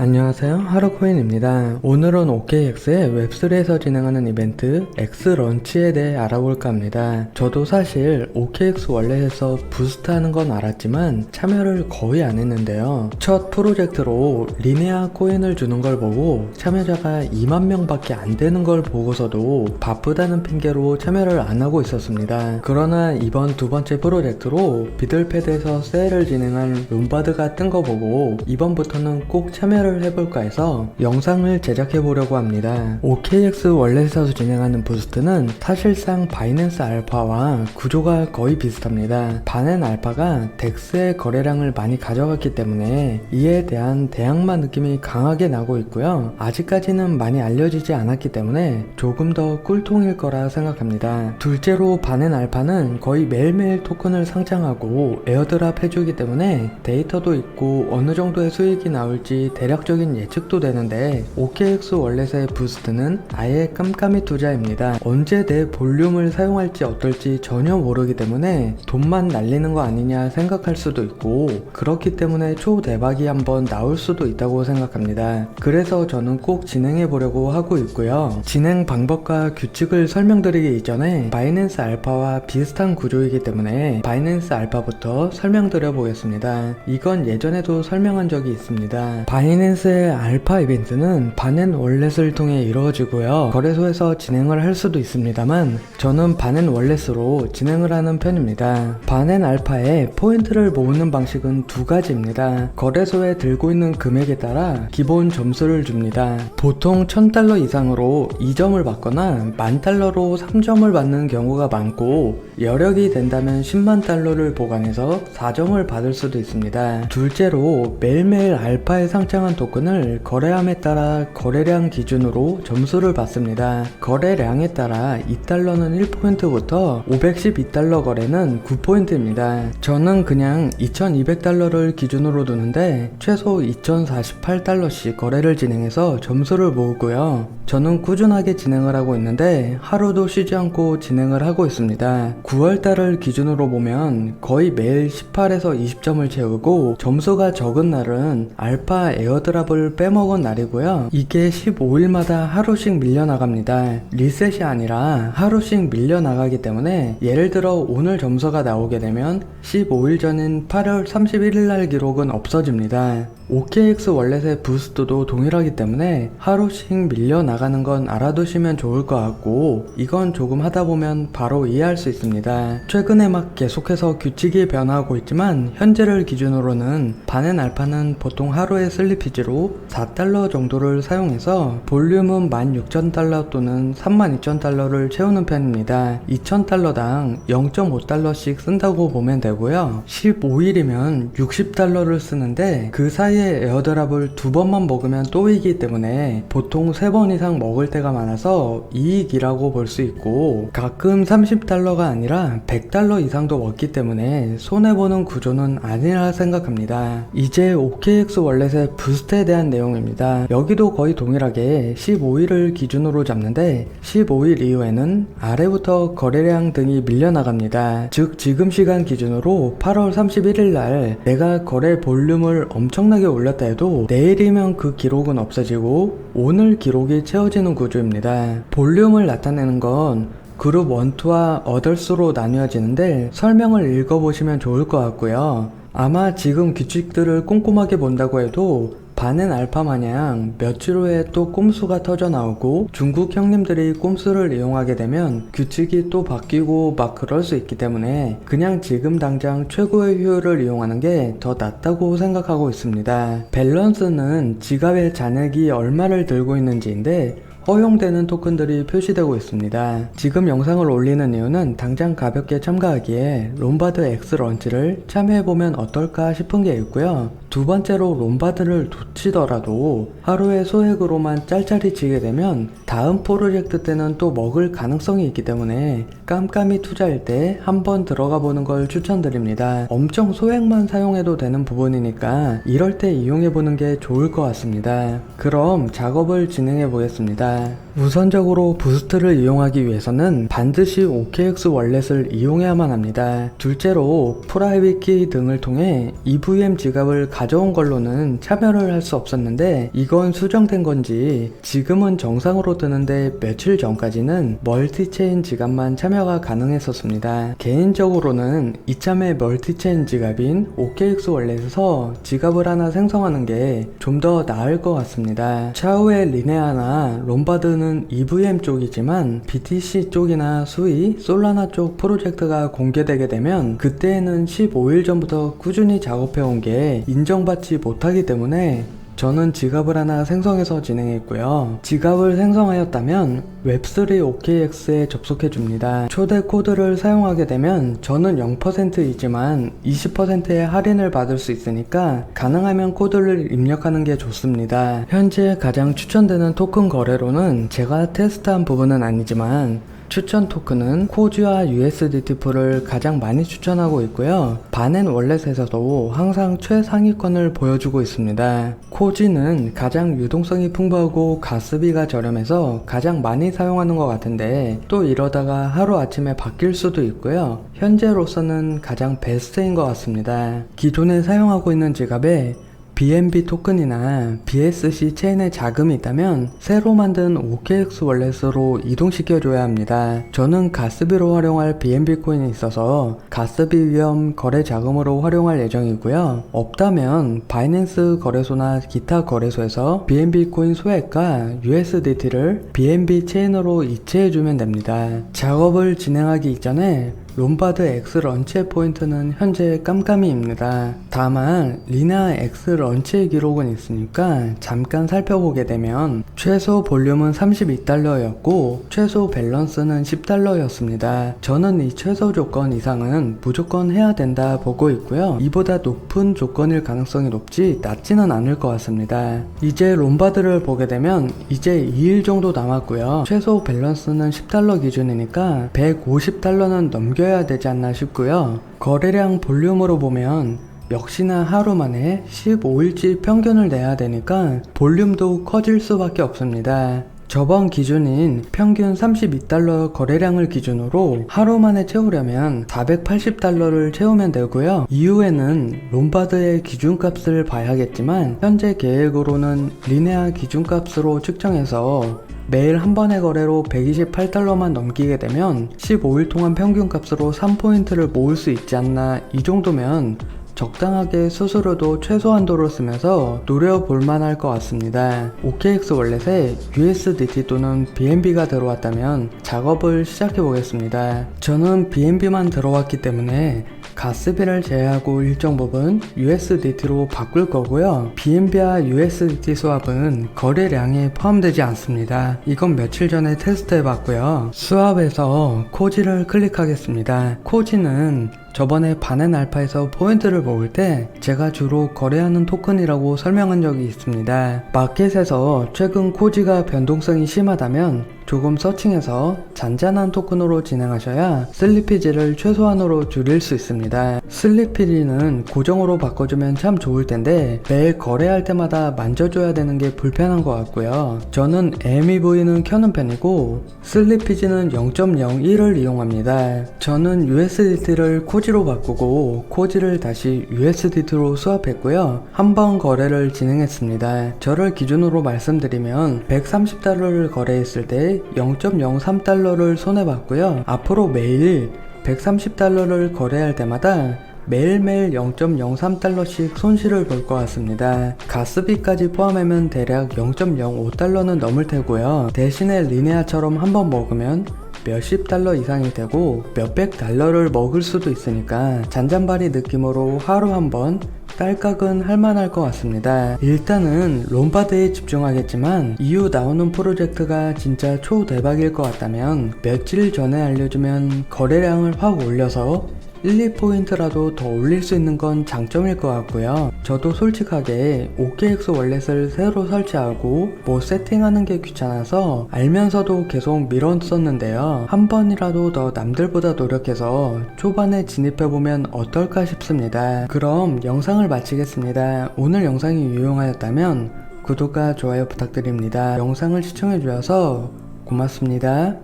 안녕하세요. 하루코인입니다. 오늘은 OKX의 웹3에서 진행하는 이벤트 X런치에 대해 알아볼까 합니다. 저도 사실 OKX 월렛에서 부스트 하는 건 알았지만 참여를 거의 안 했는데요. 첫 프로젝트로 리네아 코인을 주는 걸 보고 참여자가 2만 명 밖에 안 되는 걸 보고서도 바쁘다는 핑계로 참여를 안 하고 있었습니다. 그러나 이번 두 번째 프로젝트로 비들패드에서 세일을 진행한 룸바드가 뜬 거 보고 이번부터는 꼭 참여를 해볼까 해서 영상을 제작해 보려고 합니다. OKX 월렛에서 진행하는 부스트는 사실상 바이낸스 알파와 구조가 거의 비슷합니다. 바넨 알파가 덱스의 거래량을 많이 가져갔기 때문에 이에 대한 대항마 느낌이 강하게 나고 있고요. 아직까지는 많이 알려지지 않았기 때문에 조금 더 꿀통일 거라 생각합니다. 둘째로 바넨 알파는 거의 매일매일 토큰을 상장하고 에어드랍 해주기 때문에 데이터도 있고 어느 정도의 수익이 나올지 대략 적인 예측도 되는데 OKX 월렛의 부스트는 아예 깜깜이 투자입니다. 언제 내 볼륨을 사용할지 어떨지 전혀 모르기 때문에 돈만 날리는 거 아니냐 생각할 수도 있고 그렇기 때문에 초대박이 한번 나올 수도 있다고 생각합니다. 그래서 저는 꼭 진행해 보려고 하고 있고요. 진행 방법과 규칙을 설명드리기 이전에 바이낸스 알파와 비슷한 구조이기 때문에 바이낸스 알파부터 설명드려 보겠습니다. 이건 예전에도 설명한 적이 있습니다. 바이낸스 의 알파 이벤트는 바넨 월렛을 통해 이루어지고요. 거래소에서 진행을 할 수도 있습니다만 저는 바넨 월렛으로 진행을 하는 편입니다. 바넨 알파에 포인트를 모으는 방식은 두 가지입니다. 거래소에 들고 있는 금액에 따라 기본 점수를 줍니다. 보통 1000달러 이상으로 2점을 받거나 만달러로 3점을 받는 경우가 많고 여력이 된다면 10만 달러를 보관해서 4점을 받을 수도 있습니다. 둘째로 매일매일 알파에 상장한 토큰을 거래함에 따라 거래량 기준으로 점수를 받습니다. 거래량에 따라 2달러는 1포인트부터 512달러 거래는 9포인트입니다. 저는 그냥 2200달러를 기준으로 두는데 최소 2048달러씩 거래를 진행해서 점수를 모으고요. 저는 꾸준하게 진행을 하고 있는데 하루도 쉬지 않고 진행을 하고 있습니다. 9월달을 기준으로 보면 거의 매일 18에서 20점을 채우고 점수가 적은 날은 알파 에어 드랍을 빼먹은 날이고요. 이게 15일마다 하루씩 밀려나갑니다. 리셋이 아니라 하루씩 밀려나가기 때문에 예를 들어 오늘 점수가 나오게 되면 15일 전인 8월 31일 날 기록은 없어집니다. OKX 월렛의 부스트도 동일하기 때문에 하루씩 밀려나가는 건 알아두시면 좋을 것 같고 이건 조금 하다 보면 바로 이해할 수 있습니다. 최근에 막 계속해서 규칙이 변화하고 있지만 현재를 기준으로는 바넨 알파는 보통 하루의 슬 리피지로 4달러 정도를 사용해서 볼륨은 16,000달러 또는 32,000달러를 채우는 편입니다. 2,000달러당 0.5달러씩 쓴다고 보면 되고요. 15일이면 60달러를 쓰는데 그 사이에 에어드랍을 두 번만 먹으면 또 이기 때문에 보통 3번 이상 먹을 때가 많아서 이익이라고 볼 수 있고 가끔 30달러가 아니라 100달러 이상도 먹기 때문에 손해보는 구조는 아니라 생각합니다. 이제 OKX 월렛의 부스 트에 대한 내용입니다. 여기도 거의 동일하게 15일을 기준으로 잡는데 15일 이후에는 아래부터 거래량 등이 밀려나갑니다. 즉 지금 시간 기준으로 8월 31일 날 내가 거래 볼륨을 엄청나게 올렸다 해도 내일이면 그 기록은 없어지고 오늘 기록이 채워지는 구조입니다. 볼륨을 나타내는 건 그룹 1, 2와 어덜스로 나뉘어지는데 설명을 읽어보시면 좋을 것 같고요. 아마 지금 규칙들을 꼼꼼하게 본다고 해도 반은 알파 마냥 며칠 후에 또 꼼수가 터져 나오고 중국 형님들이 꼼수를 이용하게 되면 규칙이 또 바뀌고 막 그럴 수 있기 때문에 그냥 지금 당장 최고의 효율을 이용하는 게 더 낫다고 생각하고 있습니다. 밸런스는 지갑의 잔액이 얼마를 들고 있는지인데 허용되는 토큰들이 표시되고 있습니다. 지금 영상을 올리는 이유는 당장 가볍게 참가하기에 롬바드 X 런치를 참여해보면 어떨까 싶은 게 있고요. 두 번째로 롬바드를 놓치더라도 하루의 소액으로만 짤짤이 지게 되면 다음 프로젝트 때는 또 먹을 가능성이 있기 때문에 깜깜이 투자일 때 한번 들어가 보는 걸 추천드립니다. 엄청 소액만 사용해도 되는 부분이니까 이럴 때 이용해 보는 게 좋을 것 같습니다. 그럼 작업을 진행해 보겠습니다. Yeah. 우선적으로 부스트를 이용하기 위해서는 반드시 OKX 월렛을 이용해야만 합니다. 둘째로 프라이빗 키 등을 통해 EVM 지갑을 가져온 걸로는 참여를 할 수 없었는데 이건 수정된 건지 지금은 정상으로 뜨는데 며칠 전까지는 멀티체인 지갑만 참여가 가능했었습니다. 개인적으로는 이참에 멀티체인 지갑인 OKX 월렛에서 지갑을 하나 생성하는 게 좀 더 나을 것 같습니다. 차후에 리네아나 롬바드는 EVM 쪽이지만 BTC 쪽이나 수이, 솔라나 쪽 프로젝트가 공개되게 되면 그때에는 15일 전부터 꾸준히 작업해온 게 인정받지 못하기 때문에 저는 지갑을 하나 생성해서 진행했고요. 지갑을 생성하였다면 웹3 OKX에 접속해 줍니다. 초대 코드를 사용하게 되면 저는 0%이지만 20%의 할인을 받을 수 있으니까 가능하면 코드를 입력하는 게 좋습니다. 현재 가장 추천되는 토큰 거래로는 제가 테스트한 부분은 아니지만 추천 토큰은 코지와 USDT 풀을 가장 많이 추천하고 있고요. 바넨 월렛에서도 항상 최상위권을 보여주고 있습니다. 코지는 가장 유동성이 풍부하고 가스비가 저렴해서 가장 많이 사용하는 것 같은데 또 이러다가 하루아침에 바뀔 수도 있고요. 현재로서는 가장 베스트인 것 같습니다. 기존에 사용하고 있는 지갑에 BNB 토큰이나 BSC 체인에 자금이 있다면 새로 만든 OKX 월렛으로 이동시켜줘야 합니다. 저는 가스비로 활용할 BNB 코인이 있어서 가스비 위험 거래 자금으로 활용할 예정이고요. 없다면 바이낸스 거래소나 기타 거래소에서 BNB 코인 소액과 USDT를 BNB 체인으로 이체해주면 됩니다. 작업을 진행하기 이전에 롬바드 X 런치의 포인트는 현재 깜깜이입니다. 다만 리나 X 런치의 기록은 있으니까 잠깐 살펴보게 되면 최소 볼륨은 32달러였고 최소 밸런스는 10달러였습니다. 저는 이 최소 조건 이상은 무조건 해야 된다 보고 있고요. 이보다 높은 조건일 가능성이 높지 낮지는 않을 것 같습니다. 이제 롬바드를 보게 되면 이제 2일 정도 남았고요. 최소 밸런스는 10달러 기준이니까 150달러는 넘겨야 되지 않나 싶고요. 거래량 볼륨으로 보면 역시나 하루 만에 15일치 평균을 내야 되니까 볼륨도 커질 수밖에 없습니다. 저번 기준인 평균 32달러 거래량을 기준으로 하루 만에 채우려면 480달러를 채우면 되고요. 이후에는 롬바드의 기준값을 봐야겠지만 현재 계획으로는 리네아 기준값으로 측정해서 매일 한 번의 거래로 128달러만 넘기게 되면 15일 동안 평균 값으로 3포인트를 모을 수 있지 않나 이 정도면 적당하게 수수료도 최소한도로 쓰면서 노려볼 만할 것 같습니다. OKX 월렛에 USDT 또는 BNB가 들어왔다면 작업을 시작해 보겠습니다. 저는 BNB만 들어왔기 때문에 가스비를 제외하고 일정 부분 USDT로 바꿀 거고요. BNB와 USDT 수합은 거래량에 포함되지 않습니다. 이건 며칠 전에 테스트 해봤고요. 수합에서 코지를 클릭하겠습니다. 코지는 저번에 바넨 알파에서 포인트를 모을 때 제가 주로 거래하는 토큰이라고 설명한 적이 있습니다. 마켓에서 최근 코지가 변동성이 심하다면 조금 서칭해서 잔잔한 토큰으로 진행하셔야 슬리피지를 최소한으로 줄일 수 있습니다. 슬리피지는 고정으로 바꿔주면 참 좋을 텐데 매일 거래할 때마다 만져줘야 되는 게 불편한 것 같고요. 저는 MEV는 켜는 편이고 슬리피지는 0.01을 이용합니다. 저는 USDT를 코 지로 바꾸고 코지를 다시 USDT로 수합했고요. 한번 거래를 진행했습니다. 저를 기준으로 말씀드리면 130달러를 거래했을 때 0.03달러를 손해봤고요. 앞으로 매일 130달러를 거래할 때마다 매일매일 0.03달러씩 손실을 볼 것 같습니다. 가스비까지 포함하면 대략 0.05달러는 넘을 테고요. 대신에 리네아처럼 한번 먹으면 몇십 달러 이상이 되고 몇백 달러를 먹을 수도 있으니까 잔잔바리 느낌으로 하루 한번 딸깍은 할만할 것 같습니다. 일단은 롬바드에 집중하겠지만 이후 나오는 프로젝트가 진짜 초대박일 것 같다면 며칠 전에 알려주면 거래량을 확 올려서 1, 2포인트라도 더 올릴 수 있는 건 장점일 것 같고요. 저도 솔직하게 OKX 월렛을 새로 설치하고 뭐 세팅하는 게 귀찮아서 알면서도 계속 미뤘었는데요. 한 번이라도 더 남들보다 노력해서 초반에 진입해보면 어떨까 싶습니다. 그럼 영상을 마치겠습니다. 오늘 영상이 유용하였다면 구독과 좋아요 부탁드립니다. 영상을 시청해주셔서 고맙습니다.